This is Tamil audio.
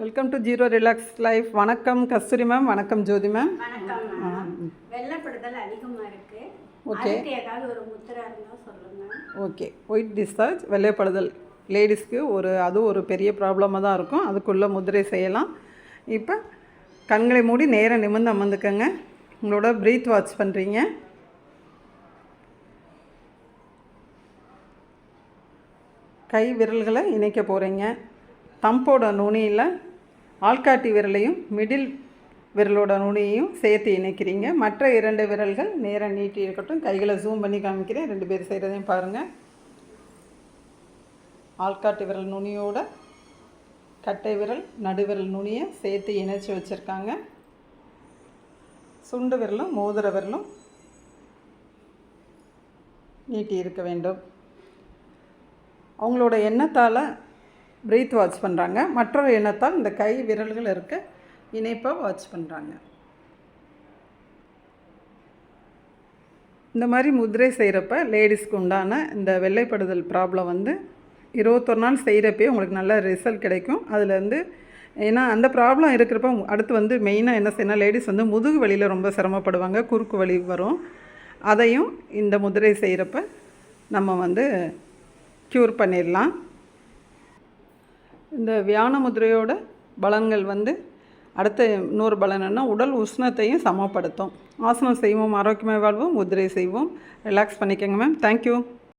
Welcome to zero relax life வணக்கம் கஸ்தூரி மேம் வணக்கம் ஜோதி மேம் வெள்ளப்படுதல் அதிகமாக இருக்கு. ஓகே. ஏதாவது ஒரு முத்திரை இருந்தால் சொல்லுங்க ஓகே ஒயிட் டிஸ்சார்ஜ் வெள்ளைப்படுதல். லேடிஸ்க்கு ஒரு அது ஒரு பெரிய ப்ராப்ளமாக தான் இருக்கும். அதுக்குள்ளே முதிரை செய்யலாம். இப்போ கண்களை மூடி நேரம் நிமிர்ந்து அமர்ந்துக்கங்க. உங்களோட ப்ரீத் வாட்ச் பண்ணுறீங்க கை விரல்களை இணைக்க போகிறீங்க தம்போட நுனியில் ஆள்காட்டி விரலையும் மிடில் விரலோட நுனியையும் சேர்த்து இணைக்கிறீங்க. மற்ற இரண்டு விரல்கள் நேராக நீட்டி இருக்கட்டும். கைகளை ஜூம் பண்ணி காமிக்கிறேன். ரெண்டு பேர் செய்கிறதையும் பாருங்கள் ஆள்காட்டி விரல் நுனியோட கட்டை விரல் நடுவிரல் நுனியை சேர்த்து இணைச்சி வச்சுருக்காங்க. சுண்டு விரலும் மோதிர விரலும் நீட்டி இருக்க வேண்டும். அவங்களோட எண்ணத்தால் பிரீத் வாட்ச் பண்ணுறாங்க மற்றொரு எண்ணத்தால் இந்த கை விரல்கள் இருக்க. இணைப்பாக வாட்ச் பண்ணுறாங்க இந்த மாதிரி முதிரை செய்கிறப்ப லேடிஸ்க்கு உண்டான இந்த வெள்ளைப்படுதல் ப்ராப்ளம் வந்து இருபத்தொரு நாள் செய்கிறப்பே உங்களுக்கு நல்ல ரிசல்ட் கிடைக்கும். அதுலேருந்து ஏன்னா அந்த ப்ராப்ளம் இருக்கிறப்ப அடுத்து வந்து மெயினாக என்ன செய்யணும் லேடிஸ் வந்து முதுகு வலியில் ரொம்ப சிரமப்படுவாங்க. குறுக்கு வலி வரும். அதையும் இந்த முதிரை செய்கிறப்ப நம்ம வந்து க்யூர் பண்ணிடலாம். இந்த வியான முதிரையோட பலன்கள் வந்து அடுத்த இன்னொரு பலன் உடல் உஷ்ணத்தையும் சமப்படுத்தும். ஆசனம் செய்வோம் ஆரோக்கியமாக வாழ்வோம் முதிரை செய்வோம். ரிலாக்ஸ் பண்ணிக்கோங்க மேம் தேங்க்யூ